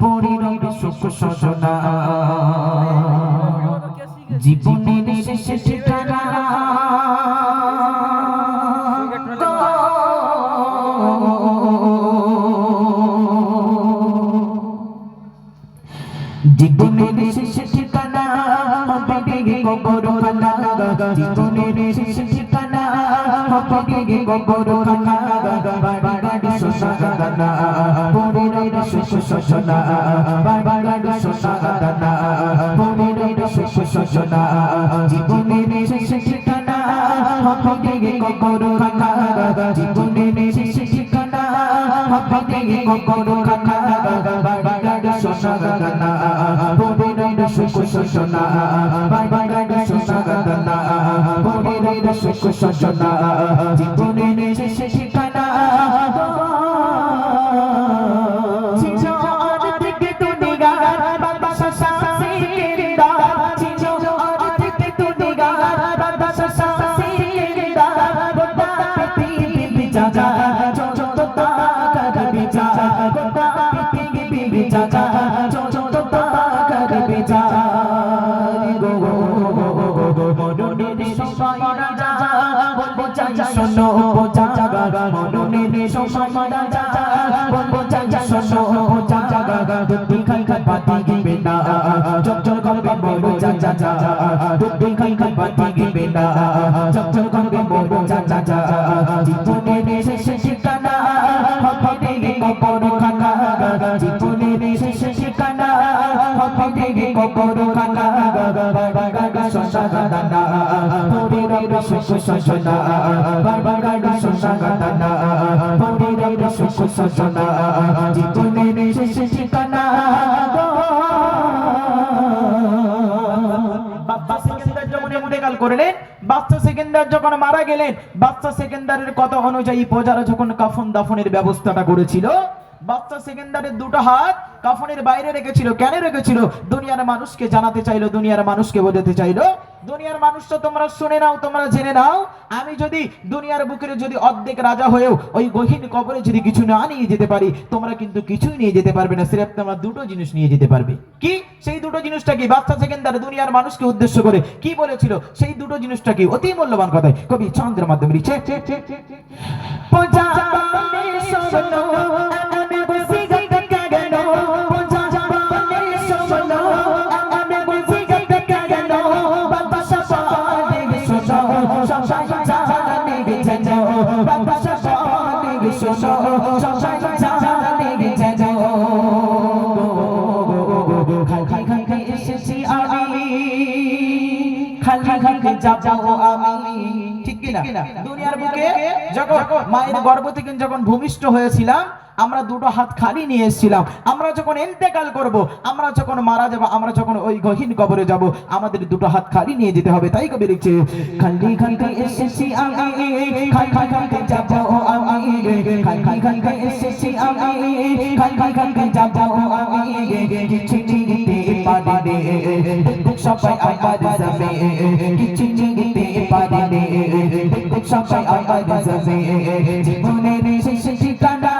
পরিণত সুখ সজনা। জীবনের শেষে ঠিকানা। জীবনের শেষে ঠিকানা। জীবনের শেষে ঠিকানা হবে গে গোবর খানা বাড়ি গাড়ি শোষা গানা পরিণত সুখ সজনা বাড়ি গাড়ি শোষা গানা পরিণত সুখ সজনা জীবনের শেষে ঠিকানা হবে গে গোবর খানা জীবনের শেষে ঠিকানা হবে গে গোবর খানা বাড়ি গাড়ি শোষা গানা পরিণত সুখ সজনা বাড়ি গানা পরিণত সুখ সজনা শোনো বোঝা জাগা সবাই রাজা বলব চাই শোনো বোঝা জাগা দুটি খাই খাই পাতি গিবে না চক চক করবে যা যা দুটি খাই খাই পাতি গিবে না চক চক করবে যা যা জীবনের শেষে ঠিকানা হবে গে কবর খানা জীবনের শেষে ঠিকানা হবে গে কবর খানা বাবা শশা গানা করলেন, বাচ্চা সেকেন্দার যখন মারা গেলেন, বাচ্চা সেকেন্দারের কথা অনুযায়ী প্রজারা যখন কাফন দাফনের ব্যবস্থাটা করেছিল বাচ্চা সেকেন্দারের দুটো হাত কাফনের বাইরে রেখেছিল, কেন রেখেছিল? দুনিয়ার মানুষকে জানাতে চাইলো, দুনিয়ার মানুষকে বোঝাতে চাইলো। দুনিয়ার মানুষ তো তোমরা শুনে নাও, তোমরা জেনে নাও। আমি যদি দুনিয়ার বুকের যদি অর্ধেক রাজা হয়েও ওই গহীন কবরে যদি কিছু না নিয়ে যেতে পারি, তোমরা কিন্তু কিছুই নিয়ে যেতে পারবে না। সিরেফ তোমরা দুটো জিনিস নিয়ে যেতে পারবে। কি? সেই দুটো জিনিসটা কি? বাচ্চা সেকেন্দার দুনিয়ার মানুষকে উদ্দেশ্য করে কি বলেছিল? সেই দুটো জিনিসটা কি? অতি মূল্যবান কথায় কবি চন্দ্রের মাধ্যমে লিখছে ঠিক কিনা দুনিয়ার বুকে যখন মায়ের গর্ভ থেকে যখন ভূমিষ্ঠ হয়েছিলাম আমরা দুটো হাত খালি নিয়ে এসেছিলাম। আমরা যখন ইন্তেকাল করব, আমরা যখন মারা যাব, আমরা যখন ওই গহীন কবরে যাব, আমাদের দুটো হাত খালি নিয়ে যেতে হবে, তাই কবি লিখছে, খালি খালি এসেছি আমি, খালি খালি যাব আমি, খালি খালি এসেছি আমি, খালি খালি যাব আমি, কিছু চিনতে পারি সবাই আমার যাবে কিছু চিনতে পারি সবাই আমার যাবে জীবনের শেষ ঠিকানা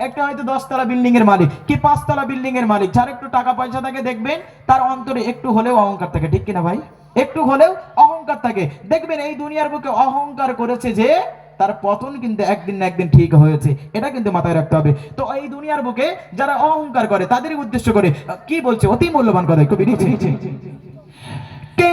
একটা হয়তো দশতলা বিল্ডিং এর মালিক কি পাঁচতলা বিল্ডিং এর মালিক যার একটু টাকা পয়সা থাকে দেখবেন তার অন্তরে একটু হলেও অহংকার থাকে ঠিক কিনা ভাই? একটু হলেও অহংকার থাকে। দেখবেন এই দুনিয়ার বুকে অহংকার করেছে যে তার পতন কিন্তু একদিন না একদিন ঠিক হয়েছে এটা কিন্তু মাথায় রাখতে হবে। তো এই দুনিয়ার বুকে যারা অহংকার করে তাদের উদ্দেশ্য করে কি বলছে? অতি মূল্যবান কথা কবি কে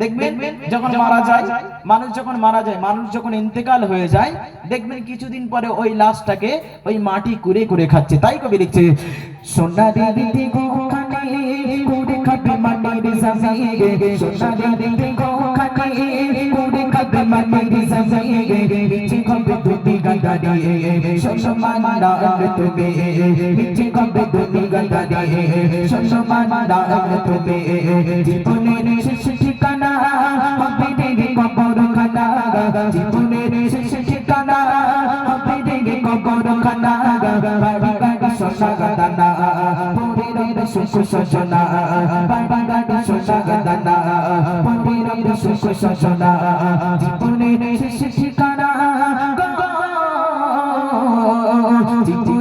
দেখবেন, যখন মারা যায়, মানুষ যখন মারা যায়, মানুষ যখন ইন্তেকাল হয়ে যায়, দেখবেন কিছুদিন পরে ওই লাশটাকে ওই মাটি কুড়ে কুড়ে খাচ্ছে। তাই কবি লিখছে, সোনা খাবে মাটির জামিনে সোনা দিদি গোখানে কুড়ে খাবে মাটির জামিনে নিচে খাবে দুটি গাদারি সম্মান দান তুমি নিচে খাবে দুটি গাদারি সম্মান দান তুমি জীবনের শেষ ঠিকানা হবে রে কবর খানা জীবনের শেষ ঠিকানা হবে রে কবর খানা বাড়ি বাড়ি সোনা গাদানা সুখ সজনা বাংলাটা সুখ দানা পবিরম সুখ সজনা জীবনে শেষ ঠিকানা জীবনে